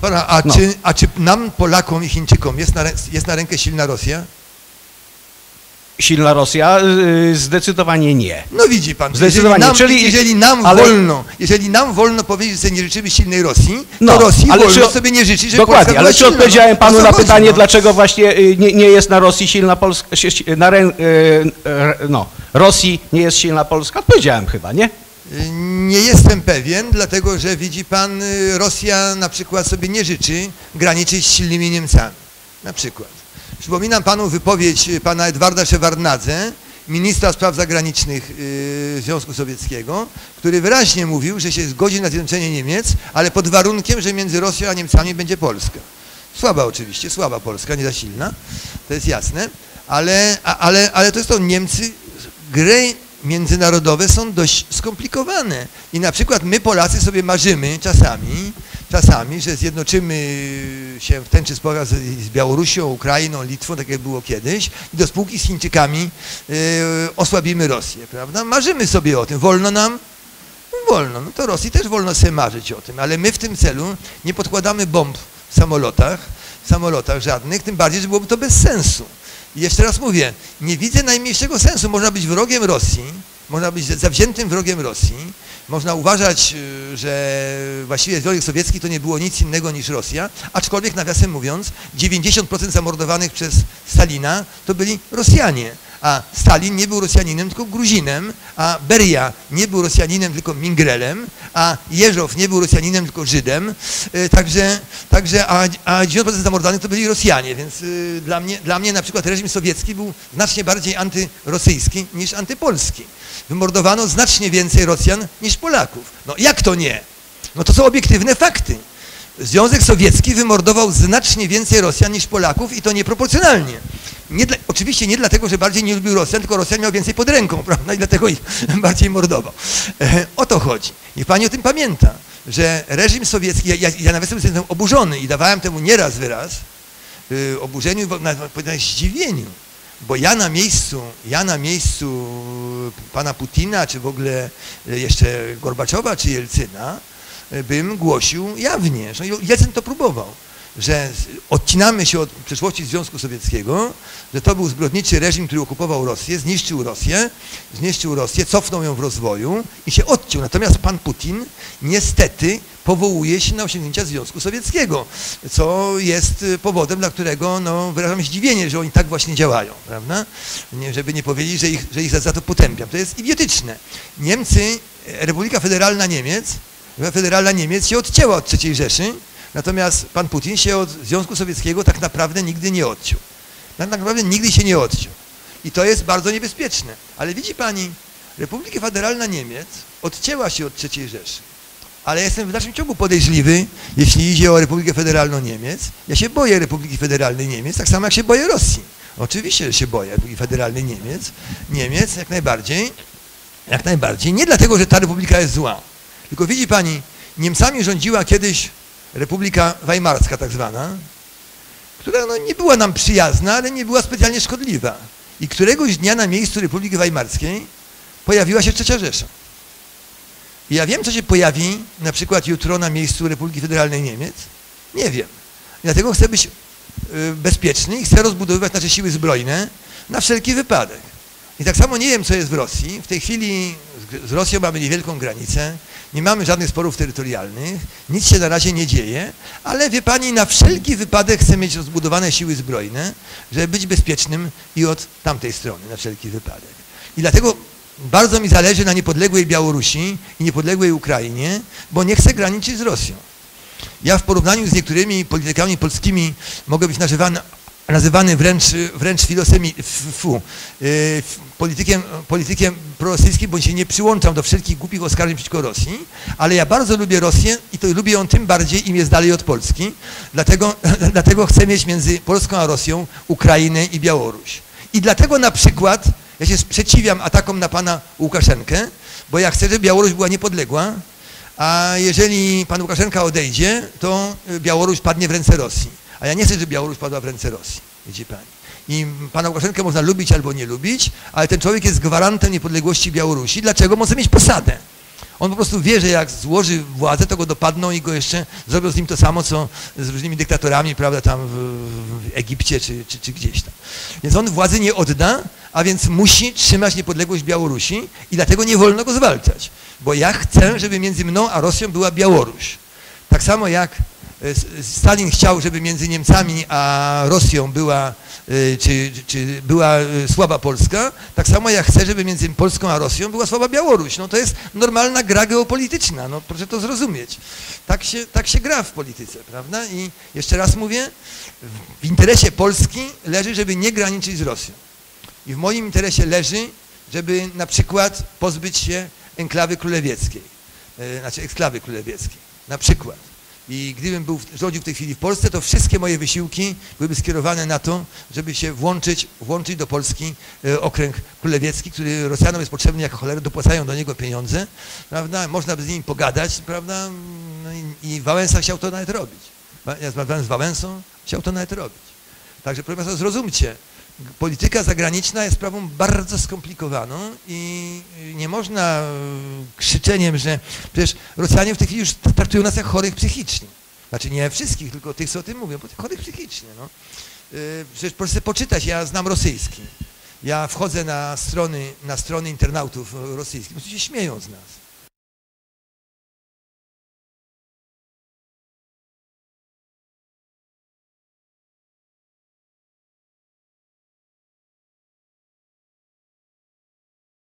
Pana, a, No. czy, a czy nam, Polakom i Chińczykom jest na, jest na rękę silna Rosja? Silna Rosja? Y, Zdecydowanie nie. No widzi pan, Zdecydowanie, jeżeli nam, czyli- jeżeli nam ale- wolno, jeżeli nam wolno powiedzieć, że sobie nie życzymy silnej Rosji, No, to Rosji ale wolno czy- sobie nie życzyć, żeby Dokładnie, Polska ale czy odpowiedziałem panu na pytanie, no? dlaczego właśnie y, nie, nie jest na Rosji silna Polska, na y, no, Rosji nie jest silna Polska? Odpowiedziałem chyba, nie? Nie jestem pewien, dlatego że widzi pan, y, Rosja na przykład sobie nie życzy graniczyć z silnymi Niemcami. Na przykład. Przypominam panu wypowiedź y, pana Edwarda Szewardnadze, ministra spraw zagranicznych y, Związku Sowieckiego, który wyraźnie mówił, że się zgodzi na zjednoczenie Niemiec, ale pod warunkiem, że między Rosją a Niemcami będzie Polska. Słaba oczywiście, słaba Polska, nie za silna, to jest jasne, ale, ale, ale to jest to, Niemcy, gry międzynarodowe są dość skomplikowane i na przykład my Polacy sobie marzymy czasami, czasami, że zjednoczymy się w ten czy sposób z, Białorusią, Ukrainą, Litwą, tak jak było kiedyś i do spółki z Chińczykami yy, osłabimy Rosję, prawda? Marzymy sobie o tym, wolno nam? Wolno, no to Rosji też wolno sobie marzyć o tym, ale my w tym celu nie podkładamy bomb w samolotach, w samolotach żadnych, tym bardziej, że byłoby to bez sensu. I jeszcze raz mówię, nie widzę najmniejszego sensu. Można być wrogiem Rosji, można być zawziętym wrogiem Rosji, można uważać, y, że właściwie Związek Sowiecki to nie było nic innego niż Rosja, aczkolwiek nawiasem mówiąc, 90% zamordowanych przez Stalina to byli Rosjanie. A Stalin nie był Rosjaninem, tylko Gruzinem, a Beria nie był Rosjaninem, tylko Mingrelem, a Jeżow nie był Rosjaninem, tylko Żydem. Y, Także, także a, a 90% zamordowanych to byli Rosjanie, więc y, dla mnie, dla mnie na przykład reżim sowiecki był znacznie bardziej antyrosyjski niż antypolski. Wymordowano znacznie więcej Rosjan niż Polaków. No jak to nie? No to są obiektywne fakty. Związek Sowiecki wymordował znacznie więcej Rosjan niż Polaków i to nieproporcjonalnie. Nie dla, oczywiście nie dlatego, że bardziej nie lubił Rosjan, tylko Rosjan miał więcej pod ręką, prawda? I dlatego ich bardziej mordował. E, o to chodzi. Niech pani o tym pamięta, że reżim sowiecki, ja, ja, nawet jestem tym oburzony i dawałem temu nieraz wyraz, y, oburzeniu, nawet powiedziałem zdziwieniu, bo ja na miejscu, ja na miejscu pana Putina, czy w ogóle y, jeszcze Gorbaczowa, czy Jelcyna, bym głosił jawnie, Jelcyn to próbował, że odcinamy się od przeszłości Związku Sowieckiego, że to był zbrodniczy reżim, który okupował Rosję, zniszczył Rosję, zniszczył Rosję, cofnął ją w rozwoju i się odciął. Natomiast pan Putin niestety powołuje się na osiągnięcia Związku Sowieckiego, co jest powodem, dla którego no, wyrażam zdziwienie, że oni tak właśnie działają, prawda? Nie, żeby nie powiedzieć, że ich, że ich za, za to potępiam. To jest idiotyczne. Niemcy, e, Republika Federalna Niemiec, Federalna Niemiec się odcięła od III Rzeszy, natomiast pan Putin się od Związku Sowieckiego tak naprawdę nigdy nie odciął. Tak naprawdę nigdy się nie odciął. I to jest bardzo niebezpieczne. Ale widzi pani, Republika Federalna Niemiec odcięła się od III Rzeszy. Ale jestem w dalszym ciągu podejrzliwy, jeśli idzie o Republikę Federalną Niemiec. Ja się boję Republiki Federalnej Niemiec, tak samo jak się boję Rosji. Oczywiście, że się boję Republiki Federalnej Niemiec. Niemiec jak najbardziej, jak najbardziej. Nie dlatego, że ta republika jest zła. Tylko widzi pani, Niemcami rządziła kiedyś Republika Weimarska tak zwana, która no, nie była nam przyjazna, ale nie była specjalnie szkodliwa. I któregoś dnia na miejscu Republiki Weimarskiej pojawiła się Trzecia Rzesza. I ja wiem, co się pojawi na przykład jutro na miejscu Republiki Federalnej Niemiec. Nie wiem. Dlatego chcę być y, bezpieczny i chcę rozbudowywać nasze siły zbrojne na wszelki wypadek. I tak samo nie wiem, co jest w Rosji. W tej chwili z- Rosją mamy niewielką granicę, nie mamy żadnych sporów terytorialnych, nic się na razie nie dzieje, ale wie pani, na wszelki wypadek chcę mieć rozbudowane siły zbrojne, żeby być bezpiecznym i od tamtej strony, na wszelki wypadek. I dlatego bardzo mi zależy na niepodległej Białorusi i niepodległej Ukrainie, bo nie chcę graniczyć z Rosją. Ja w porównaniu z niektórymi politykami polskimi mogę być nazywany, nazywany wręcz, wręcz filosemi, fu, f- politykiem, politykiem prorosyjskim, bo się nie przyłączam do wszelkich głupich oskarżeń przeciwko Rosji, ale ja bardzo lubię Rosję i to lubię ją tym bardziej, im jest dalej od Polski, dlatego, dlatego chcę mieć między Polską a Rosją Ukrainę i Białoruś. I dlatego na przykład ja się sprzeciwiam atakom na pana Łukaszenkę, bo ja chcę, żeby Białoruś była niepodległa, a jeżeli pan Łukaszenka odejdzie, to Białoruś padnie w ręce Rosji. A ja nie chcę, żeby Białoruś padła w ręce Rosji, widzi pani. I pana Łukaszenkę można lubić albo nie lubić, ale ten człowiek jest gwarantem niepodległości Białorusi. Dlaczego? Chce mieć posadę. On po prostu wie, że jak złoży władzę, to go dopadną i go jeszcze zrobią z nim to samo, co z różnymi dyktatorami, prawda, tam w, w Egipcie czy, czy, czy gdzieś tam. Więc on władzy nie odda, a więc musi trzymać niepodległość Białorusi i dlatego nie wolno go zwalczać. Bo ja chcę, żeby między mną a Rosją była Białoruś. Tak samo jak Stalin chciał, żeby między Niemcami a Rosją była, e, czy, czy była e, słaba Polska, tak samo ja chcę, żeby między Polską a Rosją była słaba Białoruś. No to jest normalna gra geopolityczna, no proszę to zrozumieć. Tak się, tak się gra w polityce, prawda? I jeszcze raz mówię, w interesie Polski leży, żeby nie graniczyć z Rosją. I w moim interesie leży, żeby na przykład pozbyć się enklawy królewieckiej, e, znaczy eksklawy królewieckiej, na przykład. I gdybym był, rządził w tej chwili w Polsce, to wszystkie moje wysiłki byłyby skierowane na to, żeby się włączyć, włączyć do Polski e, okręg królewiecki, który Rosjanom jest potrzebny jako cholera, dopłacają do niego pieniądze, prawda? Można by z nimi pogadać, prawda? No i, i Wałęsa chciał to nawet robić. Ja z Wałęsą, chciał to nawet robić. Także proszę Państwa, zrozumcie, polityka zagraniczna jest sprawą bardzo skomplikowaną i nie można e, krzyczeniem, że przecież Rosjanie w tej chwili już traktują nas jak chorych psychicznie. Znaczy nie wszystkich, tylko tych, co o tym mówią, chorych psychicznie. No. E, Przecież proszę poczytać, ja znam rosyjski. Ja wchodzę na strony, na strony internautów rosyjskich, po prostu się śmieją z nas.